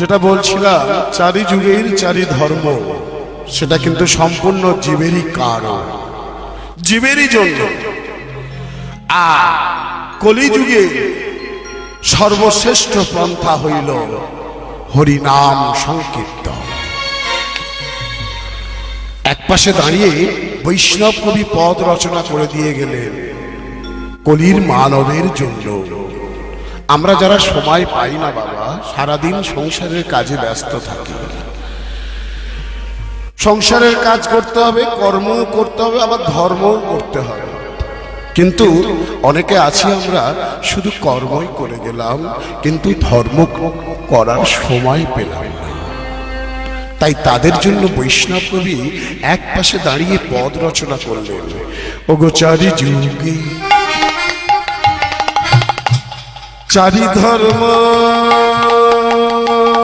যেটা বলছিলাম চারি যুগের চারি ধর্ম সেটা কিন্তু সম্পূর্ণ জীবেরই কারণ, জীবেরই জন্য। আর কলিযুগে সর্বশ্রেষ্ঠ পন্থা হইল হরিনাম সংকীর্তন। এক পাশে দাঁড়িয়ে বৈষ্ণব কবি পদ রচনা করে দিয়ে গেলেন কলির মানবের জন্য। আমরা যারা সময় পাই না বাবা, সারাদিন সংসারের কাজে ব্যস্ত থাকি। সংসারের কাজ করতে হবে কর্ম করতে হবে, আবার ধর্মও করতে হবে। কিন্তু অনেকে আছি আমরা, শুধু কর্মই করে গেলাম, কিন্তু ধর্ম করার সময় পেলাম না। তাই তাদের জন্য বৈষ্ণব কবি এক পাশে দাঁড়িয়ে পদ রচনা করলেন। ওগো চারি যুগে চারি ধর্ম